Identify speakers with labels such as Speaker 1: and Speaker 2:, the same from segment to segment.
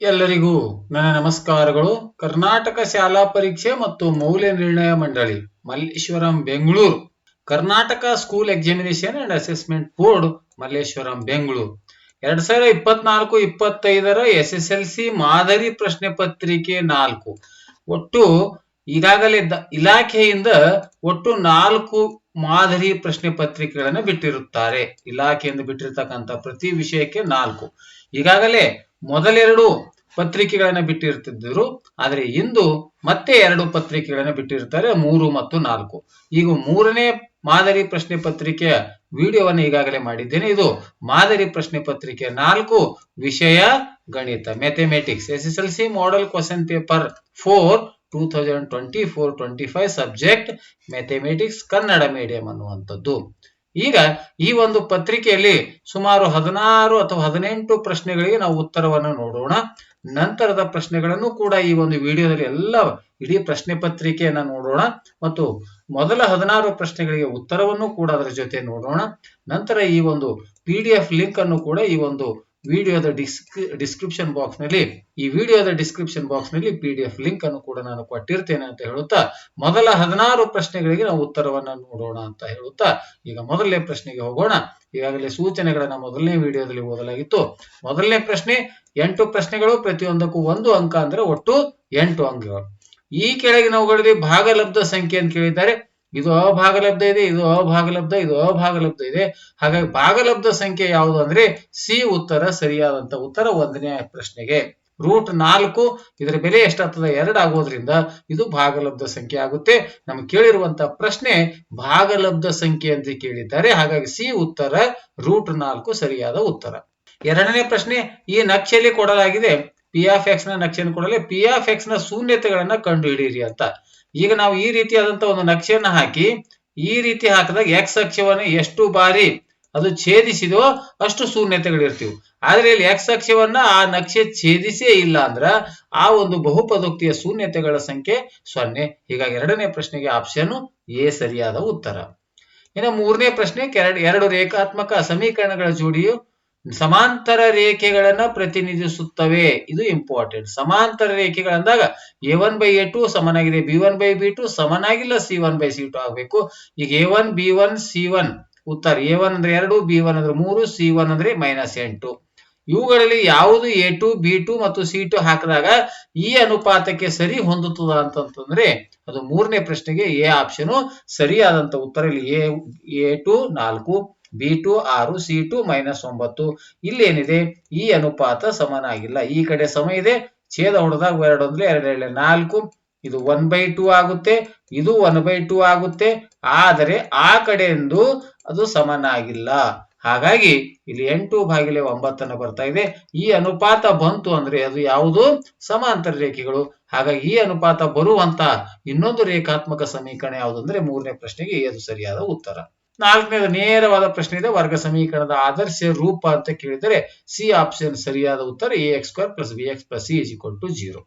Speaker 1: ಎಲ್ಲರಿಗೂ ನನ್ನ ನಮಸ್ಕಾರಗಳು. ಕರ್ನಾಟಕ ಶಾಲಾ ಪರೀಕ್ಷೆ ಮತ್ತು ಮೌಲ್ಯ ನಿರ್ಣಯ ಮಂಡಳಿ, Malleshwaram, Bengaluru. Karnataka school examination and assessment board Malleshwaram, Bengaluru. ಎರಡ್ ಸಾವಿರದ ಇಪ್ಪತ್ನಾಲ್ಕು, ಇಪ್ಪತ್ತೈದರ ಎಸ್ ಎಸ್ ಎಲ್ ಸಿ ಮಾದರಿ ಪ್ರಶ್ನೆ ಪತ್ರಿಕೆ ನಾಲ್ಕು. ಒಟ್ಟು ಈಗಾಗಲೇ ಇಲಾಖೆಯಿಂದ ಒಟ್ಟು ನಾಲ್ಕು ಮಾದರಿ ಪ್ರಶ್ನೆ ಪತ್ರಿಕೆಗಳನ್ನು ಬಿಟ್ಟಿರುತ್ತಾರೆ. ಇಲಾಖೆಯಿಂದ ಬಿಟ್ಟಿರ್ತಕ್ಕಂಥ ಪ್ರತಿ ವಿಷಯಕ್ಕೆ ನಾಲ್ಕು. ಈಗಾಗಲೇ ಮೊದಲೆರಡು ಪತ್ರಿಕೆಗಳನ್ನ ಬಿಟ್ಟಿರ್ತಿದ್ದರು ಆದರೆ ಇಂದು ಮತ್ತೆ ಎರಡು ಪತ್ರಿಕೆಗಳನ್ನ ಬಿಟ್ಟಿರ್ತಾರೆ, ಮೂರು ಮತ್ತು ನಾಲ್ಕು. ಈಗ ಮೂರನೇ ಮಾದರಿ ಪ್ರಶ್ನೆ ಪತ್ರಿಕೆಯ ವಿಡಿಯೋವನ್ನು ಈಗಾಗಲೇ ಮಾಡಿದ್ದೇನೆ. ಇದು ಮಾದರಿ ಪ್ರಶ್ನೆ ಪತ್ರಿಕೆ ನಾಲ್ಕು, ವಿಷಯ ಗಣಿತ mathematics S S L C model question paper four two thousand twenty four twenty five subject mathematics Kannada medium ಅನ್ನುವಂಥದ್ದು. ಈಗ ಈ ಒಂದು ಪತ್ರಿಕೆಯಲ್ಲಿ ಸುಮಾರು ಹದಿನಾರು ಅಥವಾ ಹದಿನೆಂಟು ಪ್ರಶ್ನೆಗಳಿಗೆ ನಾವು ಉತ್ತರವನ್ನು ನೋಡೋಣ. ನಂತರದ ಪ್ರಶ್ನೆಗಳನ್ನು ಕೂಡ ಈ ಒಂದು ವಿಡಿಯೋದಲ್ಲಿ ಎಲ್ಲ ಇಡೀ ಪ್ರಶ್ನೆ ಪತ್ರಿಕೆಯನ್ನ ನೋಡೋಣ. ಮತ್ತು ಮೊದಲ ಹದಿನಾರು ಪ್ರಶ್ನೆಗಳಿಗೆ ಉತ್ತರವನ್ನು ಕೂಡ ಅದರ ಜೊತೆ ನೋಡೋಣ. ನಂತರ ಈ ಒಂದು ಪಿ ಲಿಂಕ್ ಅನ್ನು ಕೂಡ ಈ ಒಂದು ವಿಡಿಯೋದ ಡಿಸ್ಕ್ ಡಿಸ್ಕ್ರಿಪ್ಷನ್ ಬಾಕ್ಸ್ನಲ್ಲಿ, ಈ ವಿಡಿಯೋದ ಡಿಸ್ಕ್ರಿಪ್ಷನ್ ಬಾಕ್ಸ್ನಲ್ಲಿ ಪಿ ಡಿ ಎಫ್ ಲಿಂಕ್ ಅನ್ನು ಕೂಡ ನಾನು ಕೊಟ್ಟಿರ್ತೇನೆ ಅಂತ ಹೇಳುತ್ತಾ, ಮೊದಲ ಹದಿನಾರು ಪ್ರಶ್ನೆಗಳಿಗೆ ನಾವು ಉತ್ತರವನ್ನ ನೋಡೋಣ ಅಂತ ಹೇಳುತ್ತಾ, ಈಗ ಮೊದಲನೇ ಪ್ರಶ್ನೆಗೆ ಹೋಗೋಣ. ಈಗಾಗಲೇ ಸೂಚನೆಗಳನ್ನ ಮೊದಲನೇ ವಿಡಿಯೋದಲ್ಲಿ ಓದಲಾಗಿತ್ತು. ಮೊದಲನೇ ಪ್ರಶ್ನೆ, ಎಂಟು ಪ್ರಶ್ನೆಗಳು ಪ್ರತಿಯೊಂದಕ್ಕೂ ಒಂದು ಅಂಕ ಅಂದ್ರೆ ಒಟ್ಟು ಎಂಟು ಅಂಕಗಳು. ಈ ಕೆಳಗಿನವುಗಳಲ್ಲಿ ಭಾಗಲಬ್ಧ ಸಂಖ್ಯೆ ಅಂತ ಕೇಳಿದ್ದಾರೆ. ಇದು ಅಭಾಗಲಬ್ಧ ಇದೆ, ಇದು ಅಭಾಗಲಬ್ಧ ಇದು ಅಭಾಗಲಬ್ಧ ಇದೆ. ಹಾಗಾಗಿ ಭಾಗಲಬ್ಧ ಸಂಖ್ಯೆ ಯಾವುದು ಅಂದ್ರೆ ಸಿ ಉತ್ತರ ಸರಿಯಾದಂತ ಉತ್ತರ ಒಂದನೇ ಪ್ರಶ್ನೆಗೆ. ರೂಟ್ ನಾಲ್ಕು, ಇದರ ಬೆಲೆ ಎಷ್ಟಾಗ್ತದೆ? ಎರಡು ಆಗೋದ್ರಿಂದ ಇದು ಭಾಗಲಬ್ಧ ಸಂಖ್ಯೆ ಆಗುತ್ತೆ. ನಮ್ಗೆ ಕೇಳಿರುವಂತ ಪ್ರಶ್ನೆ ಭಾಗಲಬ್ಧ ಸಂಖ್ಯೆ ಅಂತ ಕೇಳಿದ್ದಾರೆ. ಹಾಗಾಗಿ ಸಿ ಉತ್ತರ, ರೂಟ್ ನಾಲ್ಕು ಸರಿಯಾದ ಉತ್ತರ. ಎರಡನೇ ಪ್ರಶ್ನೆ, ಈ ನಕ್ಷೆಯಲ್ಲಿ ಕೊಡಲಾಗಿದೆ. ಪಿ ಆಫ್ ಎಕ್ಸ್ನ ನಕ್ಷೆಯನ್ನು ಕೊಡಲಿ ಪಿ ಆಫ್ ಎಕ್ಸ್ನ ಶೂನ್ಯತೆಗಳನ್ನ ಕಂಡುಹಿಡಿಯಿರಿ ಅಂತ. ಈಗ ನಾವು ಈ ರೀತಿಯಾದಂತ ಒಂದು ನಕ್ಷೆಯನ್ನ ಹಾಕಿ, ಈ ರೀತಿ ಹಾಕಿದಾಗ ಎಕ್ಸ್ ಅಕ್ಷವನ್ನು ಎಷ್ಟು ಬಾರಿ ಅದು ಛೇದಿಸಿದೋ ಅಷ್ಟು ಶೂನ್ಯತೆಗಳಿರ್ತೀವಿ. ಆದ್ರೆ ಇಲ್ಲಿ ಎಕ್ಸ್ ಅಕ್ಷವನ್ನ ಆ ನಕ್ಷೆ ಛೇದಿಸೇ ಇಲ್ಲ ಅಂದ್ರ ಆ ಒಂದು ಬಹುಪದೋಕ್ತಿಯ ಶೂನ್ಯತೆಗಳ ಸಂಖ್ಯೆ ಸೊನ್ನೆ. ಹೀಗಾಗಿ ಎರಡನೇ ಪ್ರಶ್ನೆಗೆ ಆಪ್ಷನ್ ಎ ಸರಿಯಾದ ಉತ್ತರ. ಇನ್ನು ಮೂರನೇ ಪ್ರಶ್ನೆ ಎರಡು ರೇಖಾತ್ಮಕ ಸಮೀಕರಣಗಳ ಜೋಡಿಯು ಸಮಾಂತರ ರೇಖೆಗಳನ್ನ ಪ್ರತಿನಿಧಿಸುತ್ತವೆ. ಇದು ಇಂಪಾರ್ಟೆಂಟ್ ಸಮಾಂತರ ರೇಖೆಗಳಂದಾಗ A one by A two ಸಮನಾಗಿದೆ B one by B two ಸಮನಾಗಿಲ್ಲ C one by C two ಆಗ್ಬೇಕು. ಈಗ A one B one C one ಉತ್ತರ ಎ ಒನ್ ಅಂದ್ರೆ ಎರಡು ಬಿ ಒನ್ ಅಂದ್ರೆ ಮೂರು ಸಿ ಒನ್ ಅಂದ್ರೆ ಮೈನಸ್ ಎಂಟು. ಇವುಗಳಲ್ಲಿ ಯಾವುದು ಎ ಟು ಬಿ ಟು ಮತ್ತು ಸಿ ಟು ಹಾಕಿದಾಗ ಈ ಅನುಪಾತಕ್ಕೆ ಸರಿ ಹೊಂದುತ್ತದ ಅಂತಂತಂದ್ರೆ ಅದು ಮೂರನೇ ಪ್ರಶ್ನೆಗೆ ಎ ಆಪ್ಷನ್ ಸರಿಯಾದಂತ ಉತ್ತರ ಇಲ್ಲಿ ಎ ಎ ಟು ನಾಲ್ಕು. ಬಿ ಟು ಆರು ಸಿ ಟು ಮೈನಸ್ ಒಂಬತ್ತು. ಇಲ್ಲಿ ಏನಿದೆ ಈ ಅನುಪಾತ ಸಮನಾಗಿಲ್ಲ. ಈ ಕಡೆ ಸಮ ಇದೆ. ಛೇದ ಹೊಡೆದಾಗ ಎರಡು ಅಂದ್ರೆ ಎರಡು ಎರಡು ನಾಲ್ಕು. ಇದು ಒನ್ ಬೈ ಟೂ ಆಗುತ್ತೆ. ಇದು ಒನ್ ಬೈ ಟೂ ಆಗುತ್ತೆ. ಆದರೆ ಆ ಕಡೆಯಿಂದ ಅದು ಸಮನಾಗಿಲ್ಲ. ಹಾಗಾಗಿ ಇಲ್ಲಿ ಎಂಟು ಭಾಗಿಲೆ ಒಂಬತ್ತನ್ನು ಬರ್ತಾ ಇದೆ. ಈ ಅನುಪಾತ ಬಂತು ಅಂದ್ರೆ ಅದು ಯಾವುದು? ಸಮಾಂತರ ರೇಖೆಗಳು. ಹಾಗಾಗಿ ಈ ಅನುಪಾತ ಬರುವಂತ ಇನ್ನೊಂದು ರೇಖಾತ್ಮಕ ಸಮೀಕರಣ ಯಾವುದು ಅಂದ್ರೆ ಮೂರನೇ ಪ್ರಶ್ನೆಗೆ ಅದು ಸರಿಯಾದ ಉತ್ತರ. ನಾಲ್ಕನೇದು ನೇರವಾದ ಪ್ರಶ್ನೆ ಇದೆ. ವರ್ಗ ಸಮೀಕರಣದ ಆದರ್ಶ ರೂಪ ಅಂತ ಕೇಳಿದರೆ ಸಿ ಆಪ್ಷನ್ ಸರಿಯಾದ ಉತ್ತರ A X square plus B X plus C is equal to zero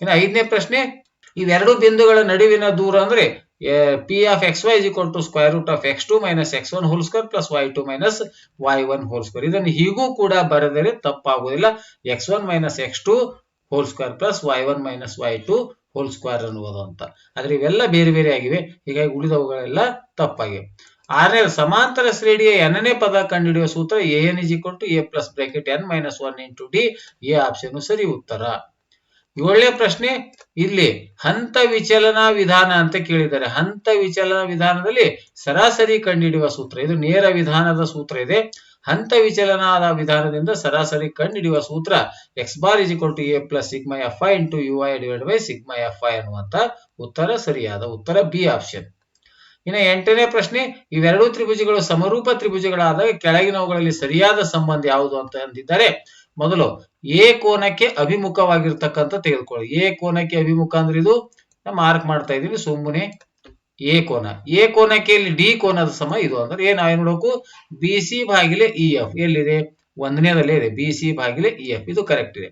Speaker 1: ಇನ್ನು ಐದನೇ ಪ್ರಶ್ನೆ, ಇವೆರಡು ಬಿಂದುಗಳ ನಡುವಿನ ದೂರ ಅಂದ್ರೆ P of X Y is equal to square root of X two minus X one whole square plus Y two minus Y one whole square ಇದನ್ನು ಹೀಗೂ ಕೂಡ ಬರೆದರೆ ತಪ್ಪಾಗುವುದಿಲ್ಲ. X one minus X two whole square plus Y one minus Y two whole square ಅನ್ನುವುದು ಅಂತ. ಆದ್ರೆ ಇವೆಲ್ಲ ಬೇರೆ ಬೇರೆ ಆಗಿವೆ. ಹೀಗಾಗಿ ಉಳಿದವುಗಳೆಲ್ಲ ತಪ್ಪಾಗಿವೆ. ಆರನೇ ಸಮಾಂತರ ಶ್ರೇಣಿಯ ಎನ್ನೇ ಪದ ಕಂಡುಹಿಡಿಯುವ ಸೂತ್ರ A N is equal to A plus bracket N minus one into D A option ಸರಿ ಉತ್ತರ. ಏಳನೇ ಪ್ರಶ್ನೆ, ಇಲ್ಲಿ ಹಂತ ವಿಚಲನ ವಿಧಾನ ಅಂತ ಕೇಳಿದ್ದಾರೆ. ಹಂತ ವಿಚಲನ ವಿಧಾನದಲ್ಲಿ ಸರಾಸರಿ ಕಂಡುಹಿಡಿಯುವ ಸೂತ್ರ, ಇದು ನೇರ ವಿಧಾನದ ಸೂತ್ರ ಇದೆ. ಹಂತ ವಿಚಲನದ ವಿಧಾನದಿಂದ ಸರಾಸರಿ ಕಂಡುಹಿಡಿಯುವ ಸೂತ್ರ X bar is equal to A plus sigma F I into U I divide by sigma F I ಅನ್ನುವಂತ ಉತ್ತರ, ಸರಿಯಾದ ಉತ್ತರ. ಬಿ ಆಪ್ಷನ್ ಇನ್ನು ಎಂಟನೇ ಪ್ರಶ್ನೆ, ಇವೆರಡೂ ತ್ರಿಭುಜಗಳು ಸಮರೂಪ ತ್ರಿಭುಜಗಳಾದಾಗ ಕೆಳಗಿನವುಗಳಲ್ಲಿ ಸರಿಯಾದ ಸಂಬಂಧ ಯಾವುದು ಅಂತ ಅಂದಿದ್ದಾರೆ, ಮೊದಲು ಎ ಕೋನಕ್ಕೆ ಅಭಿಮುಖವಾಗಿರ್ತಕ್ಕಂಥ ತೆಗೆದುಕೊಳ್ಳಿ. ಎ ಕೋನಕ್ಕೆ ಅಭಿಮುಖ ಅಂದ್ರೆ ಇದು ಮಾರ್ಕ್ ಮಾಡ್ತಾ ಇದೀವಿ ಸುಮ್ಮನೆ ಎ ಕೋನ. ಎ ಕೋನಕ್ಕೆ ಇಲ್ಲಿ ಡಿ ಕೋನದ ಸಮ ಇದು ಅಂದ್ರೆ ಏನ್ ಏನ್ ನೋಡಬೇಕು? ಬಿ ಸಿ ಭಾಗಿಲೆ ಇ ಎಫ್. ಎಲ್ಲಿದೆ? ಒಂದನೇದಲ್ಲೇ ಇದೆ. ಬಿ ಸಿ ಭಾಗಿಲೆ ಇ ಎಫ್. ಇದು ಕರೆಕ್ಟ್ ಇದೆ.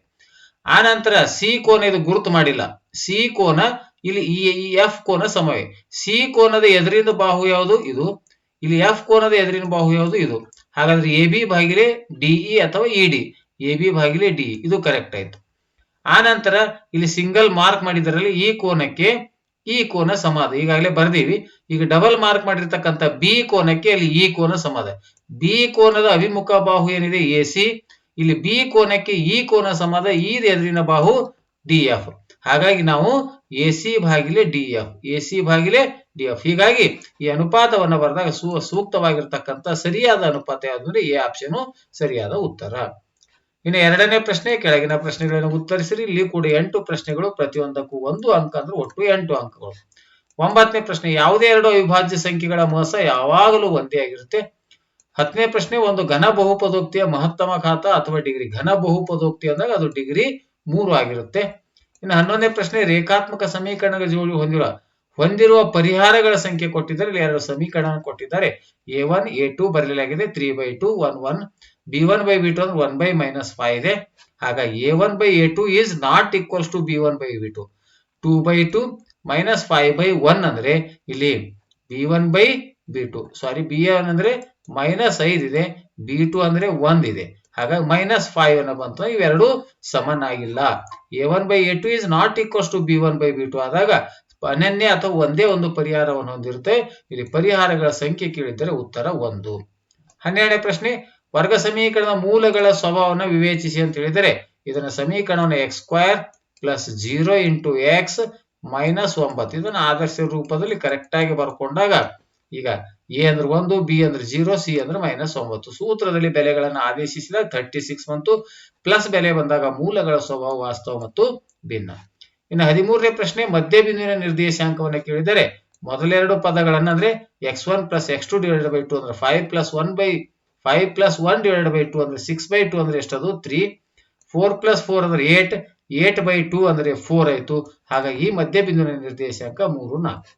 Speaker 1: ಆ ನಂತರ ಸಿ ಕೋನ ಇದು ಗುರುತು ಮಾಡಿಲ್ಲ. ಸಿ ಕೋನ ಇಲ್ಲಿ ಈ ಎಫ್ ಕೋನ ಸಮವೇ. ಸಿ ಕೋನದ ಎದುರಿನ ಬಾಹು ಯಾವುದು? ಇದು. ಇಲ್ಲಿ ಎಫ್ ಕೋನದ ಎದುರಿನ ಬಾಹು ಯಾವುದು? ಇದು. ಹಾಗಾದ್ರೆ ಎ ಬಿ ಭಾಗಿಲೆ ಡಿಇ ಅಥವಾ ಇ ಡಿ ಎ ಬಿ ಭಾಗಿಲೆ ಡಿ ಇದು ಕರೆಕ್ಟ್ ಆಯ್ತು. ಆನಂತರ ಇಲ್ಲಿ ಸಿಂಗಲ್ ಮಾರ್ಕ್ ಮಾಡಿದರಲ್ಲಿ ಈ ಕೋನಕ್ಕೆ ಈ ಕೋನ ಸಮಾಧ ಈಗಾಗಲೇ ಬರ್ದೀವಿ. ಈಗ ಡಬಲ್ ಮಾರ್ಕ್ ಮಾಡಿರ್ತಕ್ಕಂಥ ಬಿ ಕೋನಕ್ಕೆ ಅಲ್ಲಿ ಈ ಕೋನ ಸಮಾಧ ಬಿ ಕೋನದ ಅಭಿಮುಖ ಬಾಹು ಏನಿದೆ? ಎ ಸಿ ಇಲ್ಲಿ ಬಿ ಕೋನಕ್ಕೆ ಈ ಕೋನ ಸಮಾಧ ಈ ಎದುರಿನ ಬಾಹು ಡಿ ಎಫ್ ಹಾಗಾಗಿ ನಾವು ಎ ಸಿ ಭಾಗಿಲೆ ಡಿ ಎಫ್, ಎ ಸಿ ಭಾಗಿಲೆ ಡಿ ಎಫ್. ಹೀಗಾಗಿ ಈ ಅನುಪಾತವನ್ನು ಬರೆದಾಗ ಸೂ, ಸೂಕ್ತವಾಗಿರ್ತಕ್ಕಂಥ ಸರಿಯಾದ ಅನುಪಾತ ಯಾವುದು ಅಂದ್ರೆ ಎ ಆಪ್ಷನ್ ಸರಿಯಾದ ಉತ್ತರ. ಇನ್ನು ಎರಡನೇ ಪ್ರಶ್ನೆ, ಕೆಳಗಿನ ಪ್ರಶ್ನೆಗಳನ್ನು ಉತ್ತರಿಸಿರಿ. ಇಲ್ಲಿ ಕೂಡ ಎಂಟು ಪ್ರಶ್ನೆಗಳು, ಪ್ರತಿಯೊಂದಕ್ಕೂ ಒಂದು ಅಂಕ ಅಂದ್ರೆ ಒಟ್ಟು ಎಂಟು ಅಂಕಗಳು. ಒಂಬತ್ತನೇ ಪ್ರಶ್ನೆ, ಯಾವುದೇ ಎರಡು ಅವಿಭಾಜ್ಯ ಸಂಖ್ಯೆಗಳ ಮೋಸ ಯಾವಾಗಲೂ ಒಂದೇ ಆಗಿರುತ್ತೆ? ಹತ್ತನೇ ಪ್ರಶ್ನೆ, ಒಂದು ಘನ ಬಹುಪದೋಕ್ತಿಯ ಮಹತ್ತಮ ಘಾತ ಅಥವಾ ಡಿಗ್ರಿ. ಘನ ಬಹುಪದೋಕ್ತಿ ಅಂದಾಗ ಅದು ಡಿಗ್ರಿ ಮೂರು ಆಗಿರುತ್ತೆ. ಇನ್ನು ಹನ್ನೊಂದನೇ ಪ್ರಶ್ನೆ, ರೇಖಾತ್ಮಕ ಸಮೀಕರಣಗಳ ಜೋಡಿ ಹೊಂದಿರುವ ಹೊಂದಿರುವ ಪರಿಹಾರಗಳ ಸಂಖ್ಯೆ ಕೊಟ್ಟಿದ್ದಾರೆ ಇಲ್ಲಿ ಎರಡು ಸಮೀಕರಣ ಕೊಟ್ಟಿದ್ದಾರೆ. ಎ ಒನ್ ಎ ಟು ಬರಲಾಗಿದೆ three by two one one B one by B two ಅಂದ್ರೆ ಒನ್ ಬೈ ಮೈನಸ್ ಫೈವ್ ಇದೆ. ಹಾಗಾಗಿ A one by A two is not equals to B one by B two two by two minus five by one ಅಂದ್ರೆ ಇಲ್ಲಿ B one by B two sorry B one ಅಂದ್ರೆ minus ಐದ್ ಇದೆ. B two ಅಂದ್ರೆ ಒಂದ್ ಇದೆ. ಹಾಗಾಗಿ minus five ಏನೋ ಬಂತು. ಇವೆರಡು ಸಮನಾಗಿಲ್ಲ. A one by A two is not equals to B one by B two ಆದಾಗ ಅನನ್ಯ ಅಥವಾ ಒಂದೇ ಒಂದು ಪರಿಹಾರವನ್ನು ಹೊಂದಿರುತ್ತೆ. ಇಲ್ಲಿ ಪರಿಹಾರಗಳ ಸಂಖ್ಯೆ ಕೇಳಿದರೆ ಉತ್ತರ ಒಂದು. ಹನ್ನೆರಡನೇ ಪ್ರಶ್ನೆ, ವರ್ಗ ಸಮೀಕರಣದ ಮೂಲಗಳ ಸ್ವಭಾವವನ್ನು ವಿವೇಚಿಸಿ ಅಂತ ಹೇಳಿದರೆ ಇದನ್ನ ಸಮೀಕರಣವನ್ನು x square plus zero into x minus ಒಂಬತ್ತು. ಇದನ್ನ ಆದರ್ಶ ರೂಪದಲ್ಲಿ ಕರೆಕ್ಟ್ ಆಗಿ ಬರ್ಕೊಂಡಾಗ ಈಗ ಎ ಅಂದ್ರೆ ಒಂದು ಬಿ ಅಂದ್ರೆ ಜೀರೋ ಸಿ ಅಂದ್ರೆ ಮೈನಸ್ ಒಂಬತ್ತು. ಸೂತ್ರದಲ್ಲಿ ಬೆಲೆಗಳನ್ನು ಆದೇಶಿಸಿದಾಗ ಥರ್ಟಿ ಸಿಕ್ಸ್ ಬಂತು ಪ್ಲಸ್ ಬೆಲೆ ಬಂದಾಗ ಮೂಲಗಳ ಸ್ವಭಾವ ವಾಸ್ತವ ಮತ್ತು ಭಿನ್ನ. ಇನ್ನು ಹದಿಮೂರನೇ ಪ್ರಶ್ನೆ ಮಧ್ಯ ಬಿಂದುವಿನ ನಿರ್ದೇಶಾಂಕವನ್ನು ಕೇಳಿದರೆ ಮೊದಲೆರಡು ಪದಗಳನ್ನು ಅಂದ್ರೆ x one plus x two divided by two ಅಂದ್ರೆ five plus one by five plus one divided by two ಅಂದ್ರೆ ಸಿಕ್ಸ್ ಬೈ ಟು ಅಂದ್ರೆ ಎಷ್ಟದು? ತ್ರೀ ಫೋರ್ ಪ್ಲಸ್ ಫೋರ್ ಅಂದ್ರೆ ಏಟ್ ಏಟ್ ಬೈ ಟು ಅಂದ್ರೆ ಫೋರ್ ಆಯ್ತು. ಹಾಗಾಗಿ ಮಧ್ಯ ಬಿಂದುವಿನ ನಿರ್ದೇಶಾಂಕ ಮೂರು ನಾಲ್ಕು.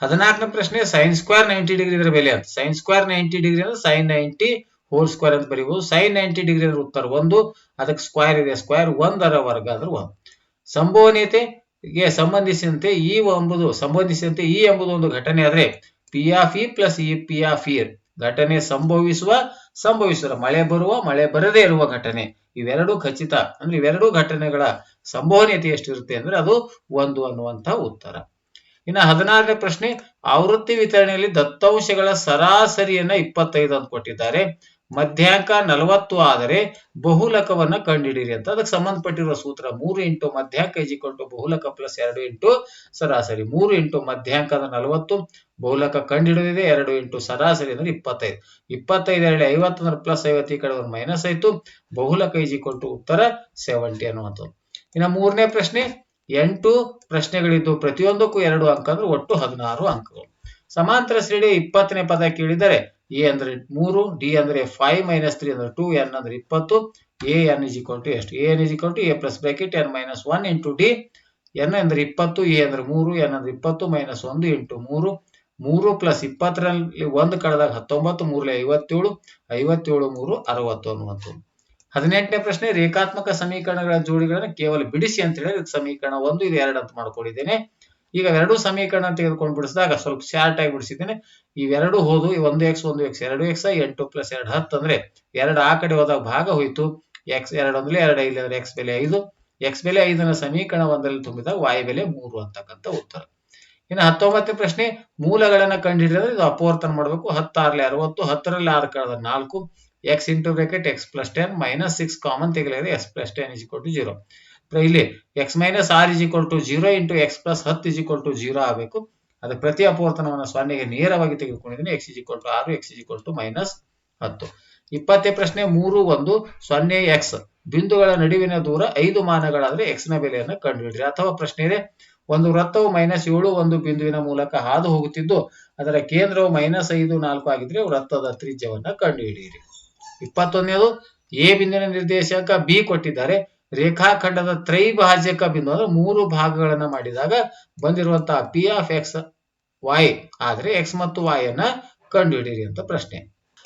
Speaker 1: ಹದಿನಾಲ್ಕನೇ ಪ್ರಶ್ನೆ ಸೈನ್ ಸ್ಕ್ವೇರ್ ನೈಂಟಿ ಡಿಗ್ರಿ ಇದರ ಬೆಲೆ ಅಂತ. ಸೈನ್ ಸ್ಕ್ವೇರ್ ನೈಂಟಿ ಡಿಗ್ರಿ ಅಂದ್ರೆ ಸೈನ್ ನೈಂಟಿ ಹೋಲ್ ಸ್ಕ್ವೇರ್ ಅಂತ ಬರೀಬಹುದು ಸೈನ್ ನೈಂಟಿ ಡಿಗ್ರಿ ಅಂದ್ರೆ ಉತ್ತರ ಒಂದು, ಅದಕ್ಕೆ ಸ್ಕ್ವೇರ್ ಇದೆ ಸ್ಕ್ವೇರ್ ಒಂದರ ವರ್ಗ ಅಂದ್ರೆ ಒಂದು. ಸಂಭವನೀಯತೆಗೆ ಸಂಬಂಧಿಸಿದಂತೆ ಈ ಎಂಬುದು ಸಂಬಂಧಿಸಿದಂತೆ ಈ ಎಂಬುದು ಒಂದು ಘಟನೆ ಆದ್ರೆ P of E plus E P of E ಘಟನೆ ಸಂಭವಿಸುವ ಸಂಭವಿಸುವ, ಮಳೆ ಬರುವ, ಮಳೆ ಬರದೇ ಇರುವ ಘಟನೆ. ಇವೆರಡು ಖಚಿತ. ಅಂದ್ರೆ ಇವೆರಡು ಘಟನೆಗಳ ಸಂಭವನೀಯತೆ ಎಷ್ಟಿರುತ್ತೆ ಅಂದ್ರೆ ಅದು ಒಂದು ಅನ್ನುವಂತ ಉತ್ತರ. ಇನ್ನು ಹದಿನಾರನೇ ಪ್ರಶ್ನೆ, ಆವೃತ್ತಿ ವಿತರಣೆಯಲ್ಲಿ ದತ್ತಾಂಶಗಳ ಸರಾಸರಿಯನ್ನ ಇಪ್ಪತ್ತೈದು ಅಂತ ಕೊಟ್ಟಿದ್ದಾರೆ. ಮಧ್ಯಾಂಕ ನಲವತ್ತು ಆದರೆ ಬಹುಲಕವನ್ನ ಕಂಡುಹಿಡಿಯಿರಿ ಅಂತ. ಅದಕ್ಕೆ ಸಂಬಂಧಪಟ್ಟಿರುವ ಸೂತ್ರ ಮೂರು ಇಂಟು ಮಧ್ಯಾಂಕ ಇಜಿಕೊಂಡು ಬಹುಲಕ ಪ್ಲಸ್ ಎರಡು ಇಂಟು ಸರಾಸರಿ. ಮೂರು ಇಂಟು ಮಧ್ಯಾಂಕದ ನಲವತ್ತು, ಬಹುಲಕ ಕಂಡುಹಿಡಿದಿದೆ, ಎರಡು ಇಂಟು ಸರಾಸರಿ ಅಂದ್ರೆ ಇಪ್ಪತ್ತೈದು. ಇಪ್ಪತ್ತೈದು ಎರಡು ಐವತ್ತು ಅಂದ್ರೆ ಪ್ಲಸ್ ಐವತ್ತು, ಈ ಕಡೆ ಒಂದು ಮೈನಸ್ ಆಯ್ತು. ಬಹುಲಕ ಇಜಿಕೊಂಡು ಉತ್ತರ ಸೆವೆಂಟಿ ಅನ್ನುವಂಥದ್ದು. ಇನ್ನು ಮೂರನೇ ಪ್ರಶ್ನೆ ಎಂಟು ಪ್ರಶ್ನೆಗಳಿದ್ದು ಪ್ರತಿಯೊಂದಕ್ಕೂ ಎರಡು ಅಂಕ ಅಂದ್ರೆ ಒಟ್ಟು ಹದಿನಾರು ಅಂಕಗಳು. ಸಮಾಂತರ ಶ್ರೇಣಿ ಇಪ್ಪತ್ತನೇ ಪದ ಕೇಳಿದರೆ ಎ ಅಂದ್ರೆ ಮೂರು ಡಿ ಅಂದ್ರೆ ಫೈವ್ ಮೈನಸ್ ತ್ರೀ ಅಂದ್ರೆ ಟೂ ಎನ್ ಅಂದ್ರೆ ಇಪ್ಪತ್ತು A N is equal to ಎಷ್ಟು? A N is equal to A plus bracket N minus one into D N ಅಂದ್ರೆ ಇಪ್ಪತ್ತು ಎ ಅಂದ್ರೆ ಮೂರು ಎನ್ ಅಂದ್ರೆ ಇಪ್ಪತ್ತು ಮೈನಸ್ ಒಂದು ಇಂಟು ಮೂರು. ಮೂರು ಪ್ಲಸ್ ಇಪ್ಪತ್ತರಲ್ಲಿ ಒಂದು ಕಳೆದಾಗ ಹತ್ತೊಂಬತ್ತು ಮೂರಲೆ ಐವತ್ತೇಳು ಐವತ್ತೇಳು, ಮೂರು ಅರವತ್ತು ಹದಿನೆಂಟನೇ ಪ್ರಶ್ನೆ, ರೇಖಾತ್ಮಕ ಸಮೀಕರಣಗಳ ಜೋಡಿಗಳನ್ನು ಕೇವಲ ಬಿಡಿಸಿ ಅಂತ ಹೇಳಿದ್ರೆ ಸಮೀಕರಣ ಒಂದು, ಇದು ಎರಡು ಅಂತ ಮಾಡ್ಕೊಂಡಿದ್ದೇನೆ. ಈಗ ಎರಡು ಸಮೀಕರಣ ತೆಗೆದುಕೊಂಡು ಬಿಡಿಸಿದಾಗ ಸ್ವಲ್ಪ ಶಾರ್ಟ್ ಆಗಿ ಬಿಡಿಸಿದ್ದೇನೆ. ಇವೆರಡು ಹೋದು ಒಂದು ಎಕ್ಸ್ ಒಂದು ಎಕ್ಸ್ ಎರಡು ಎಕ್ಸ್ ಎಂಟು ಪ್ಲಸ್ ಎರಡು ಹತ್ತು ಅಂದ್ರೆ ಎರಡು ಆ ಕಡೆ ಹೋದಾಗ ಭಾಗ ಹೋಯ್ತು. ಎಕ್ಸ್ ಎರಡು ಅಂದ್ರೆ ಎರಡು ಐದು ಅಂದ್ರೆ ಎಕ್ಸ್ ಬೆಲೆ ಐದು. ಎಕ್ಸ್ ಬೆಲೆ ಐದನ ಸಮೀಕರಣ ಒಂದರಲ್ಲಿ ತುಂಬಿದಾಗ ವಾಯು ಬೆಲೆ ಮೂರು ಅಂತಕ್ಕಂಥ ಉತ್ತರ. ಇನ್ನು ಹತ್ತೊಂಬತ್ತನೇ ಪ್ರಶ್ನೆ, ಮೂಲಗಳನ್ನ ಕಂಡುಹಿಡಿದ್ರೆ ಇದು ಅಪವರ್ತನ ಮಾಡಬೇಕು. ಹತ್ತಾರ್ಲೆ ಅರವತ್ತು, ಹತ್ತರಲ್ಲಿ ಆರು ಕಳೆದ ನಾಲ್ಕು. X into bracket x plus ten minus six common ತೆಗೆಯಲಾಗಿದೆ x plus ten is to zero ಇಲ್ಲಿ X minus R is to zero into x plus ಹತ್ತು ಇಸ್ ಟು ಜೀರೋ ಆಗಬೇಕು. ಅದು ಪ್ರತಿ ಅಪವರ್ತನವನ್ನು ಸೊನ್ನೆಗೆ ನೇರವಾಗಿ ತೆಗೆದುಕೊಂಡಿದ್ದೀನಿ. ಎಕ್ಸ್ ಇಸ್ ಟು ಆರು ಎಕ್ಸ್ ಇಸ್ ಟು ಮೈನಸ್ ಹತ್ತು. ಇಪ್ಪತ್ತೇ ಪ್ರಶ್ನೆ, ಮೂರು, ಒಂದು, ಸೊನ್ನೆ ಎಕ್ಸ್ ಬಿಂದುಗಳ ನಡುವಿನ ದೂರ ಐದು ಮಾನಗಳಾದರೆ ಎಕ್ಸ್ನ ಬೆಲೆಯನ್ನು ಕಂಡುಹಿಡಿರಿ ಅಥವಾ ಪ್ರಶ್ನೆ ಇದೆ, ಒಂದು ವೃತ್ತವು ಮೈನಸ್ ಏಳು, ಒಂದು ಬಿಂದುವಿನ ಮೂಲಕ ಹಾದು ಹೋಗುತ್ತಿದ್ದು, ಅದರ ಕೇಂದ್ರವು ಮೈನಸ್ ಐದು, ನಾಲ್ಕು ಆಗಿದ್ರೆ ವೃತ್ತದ ತ್ರಿಜ್ಯವನ್ನು ಕಂಡುಹಿಡಿಯಿರಿ. ಇಪ್ಪತ್ತೊಂದನೇದು ಎ ಬಿಂದುವಿನ ನಿರ್ದೇಶಕ ಬಿ ಕೊಟ್ಟಿದ್ದಾರೆ. ರೇಖಾಖಂಡದ ತ್ರೈಭಾಜಕ ಬಿಂದು ಅಂದ್ರೆ ಮೂರು ಭಾಗಗಳನ್ನ ಮಾಡಿದಾಗ ಬಂದಿರುವಂತಹ ಪಿ ಆಫ್ ಎಕ್ಸ್ ವೈ ಆದ್ರೆ ಎಕ್ಸ್ ಮತ್ತು ವೈ ಅನ್ನ ಕಂಡುಹಿಡಿಯಿರಿ ಅಂತ ಪ್ರಶ್ನೆ.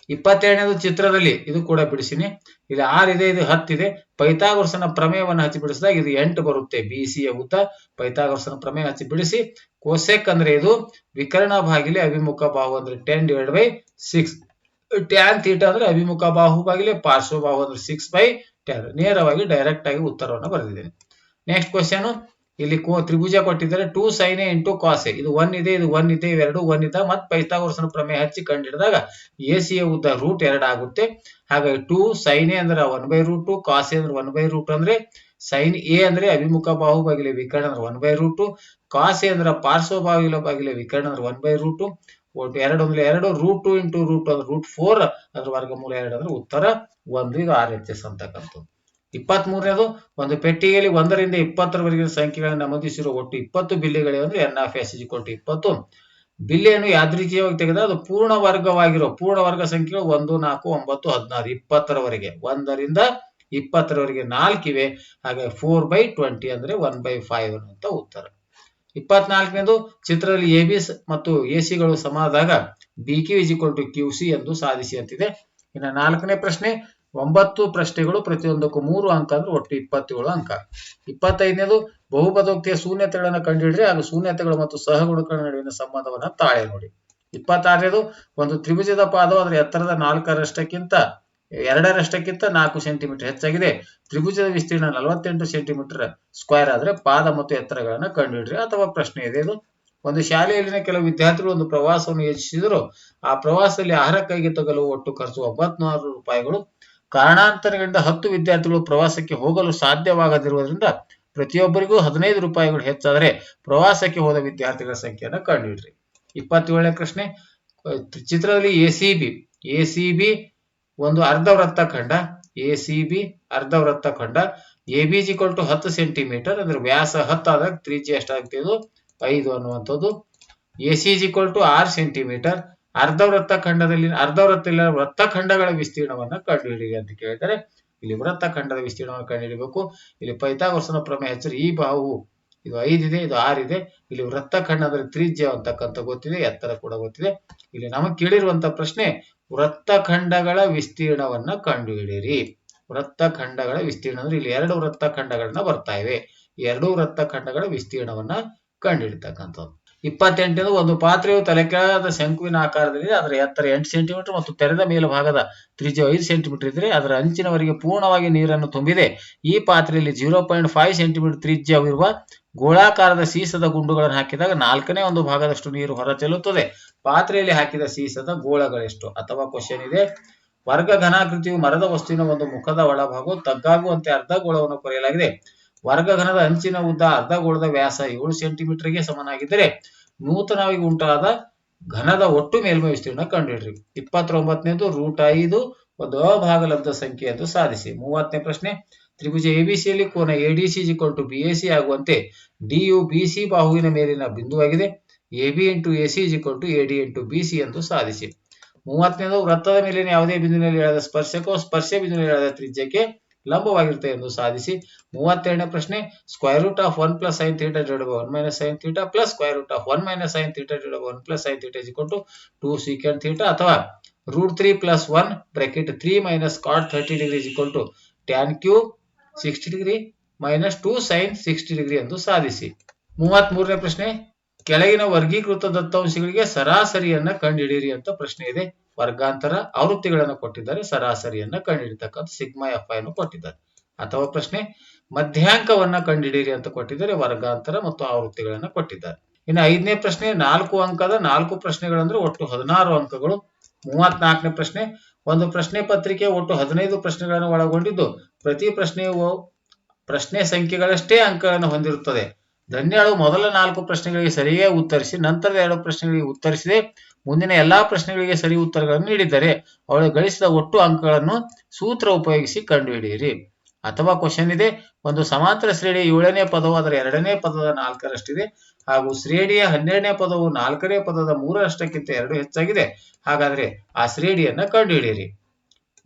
Speaker 1: ಇಪ್ಪತ್ತೆರಡನೇದು ಚಿತ್ರದಲ್ಲಿ ಇದು ಕೂಡ ಬಿಡಿಸಿನಿ. ಇಲ್ಲಿ ಆರ್ ಇದೆ, ಇದು ಹತ್ತಿದೆ ಪೈಥಾಗೋರಸನ ಪ್ರಮೇಯವನ್ನು ಹಚ್ಚಿ ಬಿಡಿಸಿದಾಗ ಇದು ಎಂಟು ಬರುತ್ತೆ. ಬಿ, ಸಿ ಉದ್ದ ಪೈಥಾಗೋರಸನ ಪ್ರಮೇಯ ಹಚ್ಚಿ ಬಿಡಿಸಿ. ಕೋಸೆಕ್ ಅಂದ್ರೆ ಇದು ವಿಕರ್ಣ ಭಾಗಿಲೆ ಅಭಿಮುಖ ಬಾಹು ಅಂದ್ರೆ ten divide by six tan theta ಅಂದ್ರೆ ಅಭಿಮುಖ ಬಾಹು ಬಾಗಿಲೆ ಪಾರ್ಶ್ವ ಬಾಹು ಅಂದ್ರೆ ಸಿಕ್ಸ್ ಬೈ ಟ್ಯಾನ್ ನೇರವಾಗಿ ಡೈರೆಕ್ಟ್ ಆಗಿ ಉತ್ತರವನ್ನು ಬರೆದಿದ್ದೇನೆ. ನೆಕ್ಸ್ಟ್ ಕ್ವಶನ್ ಇಲ್ಲಿ ತ್ರಿಭುಜ ಕೊಟ್ಟಿದ್ದಾರೆ. ಟೂ ಸೈನ್ ಇಂಟು ಕಾಸೆ ಇದು ಒನ್ ಇದೆ, ಇದು ಒನ್ ಇದೆ, ಇವೆರಡು ಒನ್ ಇದೆ. ಮತ್ತೆ ಪೈಥಾಗೋರಸನ ಪ್ರಮೇಯ ಹಚ್ಚಿ ಕಂಡಿಡಿದಾಗ ಎ ಸಿ ಎ ಉದ್ದ ರೂಟ್ ಎರಡು ಆಗುತ್ತೆ. ಹಾಗಾಗಿ ಟೂ ಸೈನ್ ಅಂದ್ರೆ one by root cos A ಅಂದ್ರೆ ಒನ್ ಬೈ ರೂಟ್ ಅಂದ್ರೆ ಸೈನ್ ಎ ಅಂದ್ರೆ ಅಭಿಮುಖ ಬಾಹು ಬಾಗಿಲೆ ವಿಕರ್ಣ ಅಂದ್ರೆ ಒನ್ ಬೈ ರೂಟ್ ಕಾಸೆ ಅಂದ್ರೆ ಪಾರ್ಶ್ವ ಬಾಗಿಲ ಬಾಗಿಲೆ ವಿಕರ್ಣ ಅಂದ್ರೆ ಒನ್ ಬೈ ರೂಟ್ ಒಟ್ಟು ಎರಡು ಅಂದ್ರೆ ಎರಡು ರೂಟ್ ಟು ಇಂಟು ರೂಟ್ ಅಂದ್ರೆ ರೂಟ್ ಫೋರ್ ಅದ್ರ ವರ್ಗಮೂಲ ಎರಡು ಅಂದ್ರೆ ಉತ್ತರ ಒಂದು, ಇದು ಆರ್ ಎಚ್ ಎಸ್ ಅಂತಕ್ಕಂಥದ್ದು ಇಪ್ಪತ್ತ್ ಮೂರನೇದು ಒಂದು ಪೆಟ್ಟಿಗೆಯಲ್ಲಿ ಒಂದರಿಂದ ಇಪ್ಪತ್ತರವರೆಗಿನ ಸಂಖ್ಯೆಗಳನ್ನು ನಮೂದಿಸಿರುವ ಒಟ್ಟು ಇಪ್ಪತ್ತು ಬಿಲ್ಲೆಗಳೇ ಅಂದ್ರೆ ಎನ್ ಆಫ್ ಎಸ್ ಕೊಟ್ಟು ಇಪ್ಪತ್ತು. ಬಿಲ್ಲೆಯನ್ನು ಯಾದೃಚ್ಛಿಕವಾಗಿ ತೆಗೆದ ಅದು ಪೂರ್ಣ ವರ್ಗವಾಗಿರೋ, ಪೂರ್ಣ ವರ್ಗ ಸಂಖ್ಯೆಗಳು ಒಂದು, ನಾಲ್ಕು, ಒಂಬತ್ತು, ಹದಿನಾರು, ಇಪ್ಪತ್ತರವರೆಗೆ. ಒಂದರಿಂದ ಇಪ್ಪತ್ತರವರೆಗೆ ನಾಲ್ಕಿವೆ, ಹಾಗೆ ಫೋರ್ ಬೈ ಟ್ವೆಂಟಿ ಅಂದ್ರೆ ಒನ್ ಬೈ ಫೈವ್ ಅನ್ನುವಂತ ಉತ್ತರ. ಇಪ್ಪತ್ನಾಲ್ಕನೇದು ಚಿತ್ರದಲ್ಲಿ ಎ ಬಿ ಮತ್ತು ಎ ಸಿಗಳು ಸಮಾದಾಗ B Q is equal to Q C ಎಂದು ಸಾಧಿಸಿ ಅಂತಿದೆ. ಇನ್ನು ನಾಲ್ಕನೇ ಪ್ರಶ್ನೆ, ಒಂಬತ್ತು ಪ್ರಶ್ನೆಗಳು ಪ್ರತಿಯೊಂದಕ್ಕೂ ಮೂರು ಅಂಕ ಅಂದ್ರೆ ಒಟ್ಟು ಇಪ್ಪತ್ತೇಳು ಅಂಕ. ಇಪ್ಪತ್ತೈದನೇದು, ಬಹುಪದೋಕ್ತಿಯ ಶೂನ್ಯತೆಗಳನ್ನು ಕಂಡುಹಿಡಿದ್ರೆ ಹಾಗೂ ಶೂನ್ಯತೆಗಳು ಮತ್ತು ಸಹಗುಣಗಳ ನಡುವಿನ ಸಂಬಂಧವನ್ನು ತಾಳೆ ನೋಡಿ. ಇಪ್ಪತ್ತಾರನೇದು, ಒಂದು ತ್ರಿಭುಜದ ಪಾದವು ಅದರ ಎತ್ತರದ ನಾಲ್ಕರಷ್ಟಕ್ಕಿಂತ ಎರಡರಷ್ಟಕ್ಕಿಂತ ನಾಲ್ಕು ಸೆಂಟಿಮೀಟರ್ ಹೆಚ್ಚಾಗಿದೆ. ತ್ರಿಭುಜದ ವಿಸ್ತೀರ್ಣ ನಲವತ್ತೆಂಟು ಸೆಂಟಿಮೀಟರ್ ಸ್ಕ್ವೇರ್ ಆದ್ರೆ ಪಾದ ಮತ್ತು ಎತ್ತರಗಳನ್ನ ಕಂಡುಹಿಡ್ರಿ. ಅಥವಾ ಪ್ರಶ್ನೆ ಇದೆ ಇದು. ಒಂದು ಶಾಲೆಯಲ್ಲಿನ ಕೆಲವು ವಿದ್ಯಾರ್ಥಿಗಳು ಒಂದು ಪ್ರವಾಸವನ್ನು ಯೋಜಿಸಿದರು. ಆ ಪ್ರವಾಸದಲ್ಲಿ ಆಹಾರಕ್ಕಾಗಿ ತಗಲು ಒಟ್ಟು ಖರ್ಚು ಒಂಬತ್ನೂರು ರೂಪಾಯಿಗಳು. ಕಾರಣಾಂತರಗಳಿಂದ ಹತ್ತು ವಿದ್ಯಾರ್ಥಿಗಳು ಪ್ರವಾಸಕ್ಕೆ ಹೋಗಲು ಸಾಧ್ಯವಾಗದಿರುವುದರಿಂದ ಪ್ರತಿಯೊಬ್ಬರಿಗೂ ಹದಿನೈದು ರೂಪಾಯಿಗಳು ಹೆಚ್ಚಾದರೆ ಪ್ರವಾಸಕ್ಕೆ ಹೋದ ವಿದ್ಯಾರ್ಥಿಗಳ ಸಂಖ್ಯೆಯನ್ನು ಕಂಡುಹಿಡ್ರಿ. ಇಪ್ಪತ್ತೇಳನೇ ಪ್ರಶ್ನೆ. ಚಿತ್ರದಲ್ಲಿ A C B A C B ಒಂದು ಅರ್ಧ ವೃತ್ತಖಂಡ ಎ ಸಿ ಬಿ ಅರ್ಧ ವೃತ್ತಖಂಡ ಎ ಬಿ ಟು ಹತ್ತು ಸೆಂಟಿಮೀಟರ್ ಅಂದ್ರೆ ವ್ಯಾಸ ಹತ್ತಾದಾಗ ತ್ರಿಜ್ಯ ಎಷ್ಟಾಗ್ತದೆ ಇದು? ಐದು ಅನ್ನುವಂಥದ್ದು. ಎ ಸಿ ಟು ಆರು ಸೆಂಟಿಮೀಟರ್ ಅರ್ಧ ವೃತ್ತಖಂಡದಲ್ಲಿ ಅರ್ಧ ವೃತ್ತ ಇಲ್ಲ ವೃತ್ತಖಂಡಗಳ ವಿಸ್ತೀರ್ಣವನ್ನು ಕಂಡುಹಿಡಿಯಿರಿ ಅಂತ ಕೇಳ್ತಾರೆ. ಇಲ್ಲಿ ವೃತ್ತಖಂಡದ ವಿಸ್ತೀರ್ಣವನ್ನು ಕಂಡುಹಿಡಬೇಕು ಇಲ್ಲಿ ಪೈಥಾಗೋರಸನ ಪ್ರಮೇಯ ಹೆಸರು ಈ ಬಾಹು ಇದು ಐದಿದೆ ಇದು ಆರಿದೆ ಇಲ್ಲಿ ವೃತ್ತಖಂಡದಲ್ಲಿ ತ್ರಿಜ್ಯ ಅಂತಕ್ಕಂಥ ಗೊತ್ತಿದೆ, ಎತ್ತರ ಕೂಡ ಗೊತ್ತಿದೆ. ಇಲ್ಲಿ ನಮಗೆ ಕೇಳಿರುವಂತ ಪ್ರಶ್ನೆ ವೃತ್ತಖಂಡಗಳ ವಿಸ್ತೀರ್ಣವನ್ನ ಕಂಡುಹಿಡಿಯಿರಿ. ವೃತ್ತಖಂಡಗಳ ವಿಸ್ತೀರ್ಣ ಅಂದ್ರೆ ಇಲ್ಲಿ ಎರಡು ವೃತ್ತಖಂಡಗಳನ್ನ ಬರ್ತಾ ಇವೆ. ಎರಡು ವೃತ್ತಖಂಡಗಳ ವಿಸ್ತೀರ್ಣವನ್ನ ಕಂಡುಹಿಡಿತಕ್ಕಂಥದ್ದು. ಇಪ್ಪತ್ತೆಂಟನೇದು ಒಂದು ಪಾತ್ರೆಯು ತಲೆಕೆಳಗಾದ ಶಂಕುವಿನ ಆಕಾರದಲ್ಲಿದೆ. ಅದರ ಎತ್ತರ ಎಂಟು ಸೆಂಟಿಮೀಟರ್ ಮತ್ತು ತೆರೆದ ಮೇಲ್ಭಾಗದ ತ್ರಿಜ್ಯ ಐದು ಸೆಂಟಿಮೀಟರ್ ಇದ್ರೆ ಅದರ ಅಂಚಿನವರೆಗೆ ಪೂರ್ಣವಾಗಿ ನೀರನ್ನು ತುಂಬಿದೆ. ಈ ಪಾತ್ರೆಯಲ್ಲಿ ಜೀರೋ ಪಾಯಿಂಟ್ ಫೈವ್ ಸೆಂಟಿಮೀಟರ್ ತ್ರಿಜ್ಯವಿರುವ ಗೋಳಾಕಾರದ ಸೀಸದ ಗುಂಡುಗಳನ್ನು ಹಾಕಿದಾಗ ನಾಲ್ಕನೇ ಒಂದು ಭಾಗದಷ್ಟು ನೀರು ಹೊರ ಚೆಲ್ಲುತ್ತದೆ ಪಾತ್ರೆಯಲ್ಲಿ ಹಾಕಿದ ಸೀಸದ ಗೋಳಗಳೆಷ್ಟು? ಅಥವಾ ಕ್ವಶನ್ ಇದೆ. ವರ್ಗ ಘನಾಕೃತಿಯು ಮರದ ವಸ್ತುವಿನ ಒಂದು ಮುಖದ ಒಳಭಾಗವು ತಗ್ಗಾಗುವಂತೆ ಅರ್ಧ ಗೋಳವನ್ನು ಕೊರೆಯಲಾಗಿದೆ. ವರ್ಗಘನದ ಅಂಚಿನ ಉದ್ದ ಅರ್ಧ ಗೋಳದ ವ್ಯಾಸ ಏಳು ಸೆಂಟಿಮೀಟರ್ಗೆ ಸಮನಾಗಿದ್ದರೆ ನೂತನವಾಗಿ ಉಂಟಾದ ಘನದ ಒಟ್ಟು ಮೇಲ್ಮೈ ವಿಸ್ತೀರ್ಣ ಕಂಡುಹಿಡ್ರಿ. ಇಪ್ಪತ್ತೊಂಬತ್ತನೇದು ರೂಟ್ ಐದು. ಒಂದು ಅಭಾಗಲಬ್ಧ ಸಂಖ್ಯೆ ಎಂದು ಸಾಧಿಸಿ. ಮೂವತ್ತನೇ ಪ್ರಶ್ನೆ. ತ್ರಿಭುಜ ಎಬಿಸಿಯಲ್ಲಿ ಕೋನ ಎಡಿಸಿ ಟು ಬಿ ಎಸಿ ಆಗುವಂತೆ ಡಿಯು ಬಿಸಿ ಬಾಹುವಿನ ಮೇಲಿನ ಬಿಂದುವಾಗಿದೆ. A B into A C to A D into B C ಎಂದು ಸಾಧಿಸಿ. ಮೂವತ್ತನೇದು, ವೃತ್ತದ ಮೇಲಿನ ಯಾವುದೇ ಬಿಂದುವಿನಲ್ಲಿ ಎಳೆದ ಸ್ಪರ್ಶಕವು ಸ್ಪರ್ಶ ಬಿಂದುವಿನಲ್ಲಿ ಎಳೆದ ತ್ರಿಜ್ಯಕ್ಕೆ ಲಂಬವಾಗಿರುತ್ತೆ ಎಂದು ಸಾಧಿಸಿ. ಮೂವತ್ತೆರಡನೇ ಪ್ರಶ್ನೆ square root of one plus sine theta divide by one minus sine theta plus square root of one minus sine theta divide by one plus sine theta equal to secant theta ಅಥವಾ root three plus one bracket three minus cot thirty degree equal to tan cube sixty degree minus two sine sixty degree ಎಂದು ಸಾಧಿಸಿ. ಮೂವತ್ತ್ ಮೂರನೇ ಪ್ರಶ್ನೆ, ಕೆಳಗಿನ ವರ್ಗೀಕೃತ ದತ್ತಾಂಶಗಳಿಗೆ ಸರಾಸರಿಯನ್ನ ಕಂಡುಹಿಡಿಯಿರಿ ಅಂತ ಪ್ರಶ್ನೆ ಇದೆ. ವರ್ಗಾಂತರ ಆವೃತ್ತಿಗಳನ್ನು ಕೊಟ್ಟಿದ್ದಾರೆ, ಸರಾಸರಿಯನ್ನ ಕಂಡುಹಿಡಿತಕ್ಕಂಥ ಸಿಗ್ಮಾ ಎಫ್ ಐ ಅನ್ನು ಕೊಟ್ಟಿದ್ದಾರೆ. ಅಥವಾ ಪ್ರಶ್ನೆ, ಮಧ್ಯಾಂಕವನ್ನ ಕಂಡುಹಿಡಿಯಿರಿ ಅಂತ ಕೊಟ್ಟಿದ್ದಾರೆ, ವರ್ಗಾಂತರ ಮತ್ತು ಆವೃತ್ತಿಗಳನ್ನ ಕೊಟ್ಟಿದ್ದಾರೆ. ಇನ್ನು ಐದನೇ ಪ್ರಶ್ನೆ, ನಾಲ್ಕು ಅಂಕದ ನಾಲ್ಕು ಪ್ರಶ್ನೆಗಳಂದ್ರೆ ಒಟ್ಟು ಹದಿನಾರು ಅಂಕಗಳು. ಮೂವತ್ನಾಲ್ಕನೇ ಪ್ರಶ್ನೆ, ಒಂದು ಪ್ರಶ್ನೆ ಪತ್ರಿಕೆ ಒಟ್ಟು ಹದಿನೈದು ಪ್ರಶ್ನೆಗಳನ್ನು ಒಳಗೊಂಡಿದ್ದು ಪ್ರತಿ ಪ್ರಶ್ನೆಯು ಪ್ರಶ್ನೆ ಸಂಖ್ಯೆಗಳಷ್ಟೇ ಅಂಕಗಳನ್ನು ಹೊಂದಿರುತ್ತದೆ. ಧನ್ಯಾಳು ಮೊದಲ ನಾಲ್ಕು ಪ್ರಶ್ನೆಗಳಿಗೆ ಸರಿಯೇ ಉತ್ತರಿಸಿ, ನಂತರದ ಎರಡು ಪ್ರಶ್ನೆಗಳಿಗೆ ಉತ್ತರಿಸಿದೆ, ಮುಂದಿನ ಎಲ್ಲಾ ಪ್ರಶ್ನೆಗಳಿಗೆ ಸರಿ ಉತ್ತರಗಳನ್ನು ನೀಡಿದ್ದಾರೆ ಅವಳು ಗಳಿಸಿದ ಒಟ್ಟು ಅಂಕಗಳನ್ನು ಸೂತ್ರ ಉಪಯೋಗಿಸಿ ಕಂಡುಹಿಡಿಯಿರಿ. ಅಥವಾ ಕ್ವಶನ್ ಇದೆ. ಒಂದು ಸಮಾಂತರ ಶ್ರೇಣಿ ಏಳನೇ ಪದವು ಅದರ ಎರಡನೇ ಪದದ ನಾಲ್ಕರಷ್ಟಿದೆ. ಹಾಗೂ ಶ್ರೇಣಿಯ ಹನ್ನೆರಡನೇ ಪದವು ನಾಲ್ಕನೇ ಪದದ ಮೂರರಷ್ಟಕ್ಕಿಂತ ಎರಡು ಹೆಚ್ಚಾಗಿದೆ. ಹಾಗಾದರೆ ಆ ಶ್ರೇಣಿಯನ್ನ ಕಂಡುಹಿಡಿಯಿರಿ.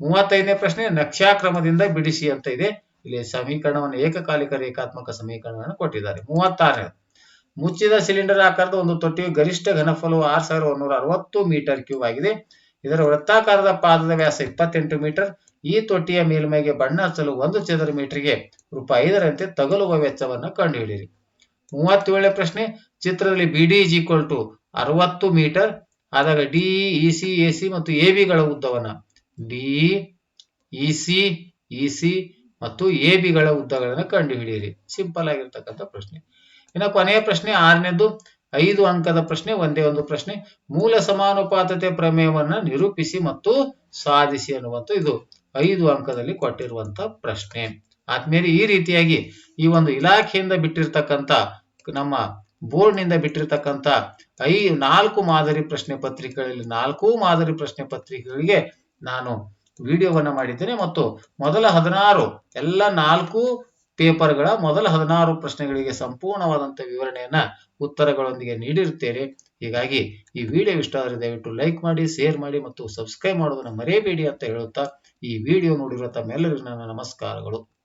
Speaker 1: ಮೂವತ್ತೈದನೇ ಪ್ರಶ್ನೆ, ನಕ್ಷಾಕ್ರಮದಿಂದ ಬಿಡಿಸಿ ಅಂತ ಇದೆ. ಇಲ್ಲಿ ಸಮೀಕರಣವನ್ನು ಏಕಕಾಲಿಕ ರೇಖಾತ್ಮಕ ಸಮೀಕರಣವನ್ನು ಕೊಟ್ಟಿದ್ದಾರೆ. ಮೂವತ್ತಾರನೇ, ಮುಚ್ಚಿದ ಸಿಲಿಂಡರ್ ಆಕಾರದ ಒಂದು ತೊಟ್ಟಿಯು ಗರಿಷ್ಠ ಘನಫಲವು ಆರ್ ಸಾವಿರದ ಒಂದೂರ ಅರವತ್ತು ಮೀಟರ್ ಕ್ಯೂಬ್ ಆಗಿದೆ. ಇದರ ವೃತ್ತಾಕಾರದ ಪಾದದ ವ್ಯಾಸ ಇಪ್ಪತ್ತೆಂಟು ಮೀಟರ್. ಈ ತೊಟ್ಟಿಯ ಮೇಲ್ಮೈಗೆ ಬಣ್ಣ ಹಚ್ಚಲು ಒಂದು ಚದರ ಮೀಟರ್ಗೆ ರೂಪಾಯಿ ಐದರಂತೆ ತಗಲುವ ವೆಚ್ಚವನ್ನ ಕಂಡುಹಿಡಿಯಿರಿ. ಮೂವತ್ತೇಳನೇ ಪ್ರಶ್ನೆ, ಚಿತ್ರದಲ್ಲಿ ಬಿಡಿ ಈಕ್ವಲ್ ಟು ಅರವತ್ತು ಮೀಟರ್. ಆದಾಗ ಡಿ ಎ ಸಿ ಮತ್ತು ಎ ಬಿಗಳ ಉದ್ದವನ್ನ D E C E C ಮತ್ತು ಎ ಬಿಗಳ ಉದ್ದಗಳನ್ನು ಕಂಡುಹಿಡಿಯಿರಿ. ಸಿಂಪಲ್ ಆಗಿರ್ತಕ್ಕಂಥ ಪ್ರಶ್ನೆ. ಇನ್ನು ಕೊನೆಯ ಪ್ರಶ್ನೆ, ಆರನೇದು, ಐದು ಅಂಕದ ಪ್ರಶ್ನೆ, ಒಂದೇ ಒಂದು ಪ್ರಶ್ನೆ, ಮೂಲ ಸಮಾನುಪಾತತೆ ಪ್ರಮೇಯವನ್ನ ನಿರೂಪಿಸಿ ಮತ್ತು ಸಾಧಿಸಿ ಅನ್ನುವಂಥ ಇದು ಐದು ಅಂಕದಲ್ಲಿ ಕೊಟ್ಟಿರುವಂತ ಪ್ರಶ್ನೆ. ಆದ್ಮೇಲೆ ಈ ರೀತಿಯಾಗಿ ಈ ಒಂದು ಇಲಾಖೆಯಿಂದ ಬಿಟ್ಟಿರ್ತಕ್ಕಂಥ, ನಮ್ಮ ಬೋರ್ಡ್ನಿಂದ ಬಿಟ್ಟಿರ್ತಕ್ಕಂಥ ಐ ನಾಲ್ಕು ಮಾದರಿ ಪ್ರಶ್ನೆ ಪತ್ರಿಕೆಗಳಲ್ಲಿ ನಾಲ್ಕು ಮಾದರಿ ಪ್ರಶ್ನೆ ಪತ್ರಿಕೆಗಳಿಗೆ ನಾನು ವಿಡಿಯೋವನ್ನ ಮಾಡಿದ್ದೇನೆ ಮತ್ತು ಮೊದಲ ಹದಿನಾರು, ಎಲ್ಲ ನಾಲ್ಕು ಪೇಪರ್ಗಳ ಮೊದಲ ಹದಿನಾರು ಪ್ರಶ್ನೆಗಳಿಗೆ ಸಂಪೂರ್ಣವಾದಂಥ ವಿವರಣೆಯನ್ನು ಉತ್ತರಗಳೊಂದಿಗೆ ನೀಡಿರುತ್ತೇನೆ. ಹೀಗಾಗಿ ಈ ವಿಡಿಯೋ ಇಷ್ಟ ಆದರೆ ದಯವಿಟ್ಟು ಲೈಕ್ ಮಾಡಿ, ಶೇರ್ ಮಾಡಿ ಮತ್ತು ಸಬ್ಸ್ಕ್ರೈಬ್ ಮಾಡೋದನ್ನ ಮರೆಯಬೇಡಿ ಅಂತ ಹೇಳುತ್ತಾ ಈ ವಿಡಿಯೋ ನೋಡಿರುವ ತಮ್ಮೆಲ್ಲರಿಗೂ ನನ್ನ ನಮಸ್ಕಾರಗಳು.